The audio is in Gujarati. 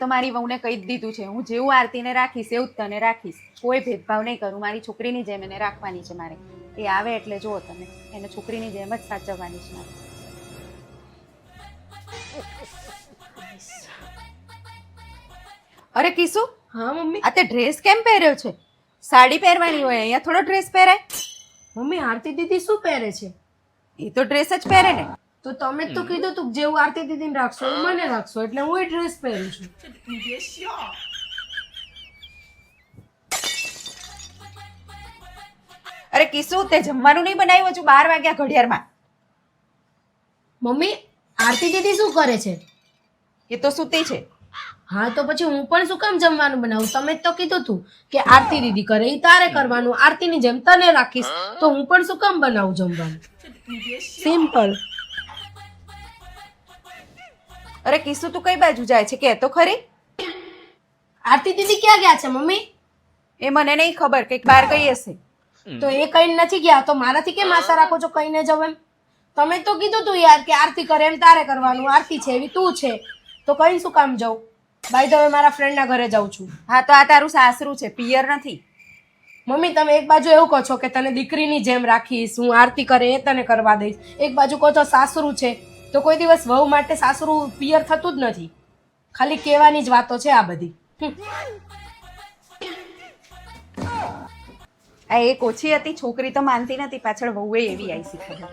તો મારી વહુને કહી જ દીધું છે હું જેવું આરતીને રાખીશ એવું જ તને રાખીશ. કોઈ ભેદભાવ નહીં કરું મારી છોકરીની જેમ એને રાખવાની છે મારે. એ આવે એટલે જુઓ તમે એને છોકરીની જેમ જ સાચવવાની છે મારે. અરે કિસુ હા મમ્મી. આ તે ડ્રેસ કેમ પહેર્યો છે? સાડી પહેરવાની હોય અહીંયા થોડો ડ્રેસ પહેરાય? મમ્મી આરતી દીદી શું પહેરે છે? એ તો ડ્રેસ જ પહેરે ને. તો તમે તો કીધું તું કે જેવું આરતી દીદી રાખશો મને રાખશો એટલે હું એ ડ્રેસ પહેરું છું. અરે કિસુ તે જમવાનું નહીં બનાવ્યું હજુ બાર વાગ્યા ઘડિયાળમાં? મમ્મી આરતી દીદી શું કરે છે? એ તો સૂતી છે. હા તો પછી હું પણ શું કામ જમવાનું બનાવું? તમે જ તો કીધું તું કે આરતી દીદી કરે એ તારે કરવાનું. આરતીની જેમ તને રાખીશ તો હું પણ શું કામ બનાવું જમવાનું? સિમ્પલ. અરે કિશુ તું કઈ બાજુ જાય છે? કે તો ખરી? આરતી દીદી ક્યાં ગયા છે મમ્મી? એ મને નહીં ખબર કંઈક બહાર કઈ હશે. તો એ કઈ નથી ગયા? તો મારાથી કેમ આશા રાખો છો કઈને જાવ એમ? તમે તો કીધું તું યાર કે આરતી કરે એમ તારે કરવાનું. આરતી છે એવી તું છે. તો કઈ શું કામ જાઉં? બાય ધ હવે મારા ફ્રેન્ડના ઘરે જાઉં છું. હા તો આ તારું સાસરું છે પિયર નથી. મમ્મી તમે એક બાજુ એવું કહો છો કે તને દીકરીની જેમ રાખીશ હું આરતી કરે એ તને કરવા દઈશ. એક બાજુ કહો છો સાસરું છે તો કોઈ દિવસ વહુ માટે સાસરું પિયર થતું જ નથી. ખાલી કહેવાની જ વાતો છે આ બધી. આ એક ઓછી હતી, છોકરી તો માનતી નથી પાછળ વહુએ એવી આવી શીખવા.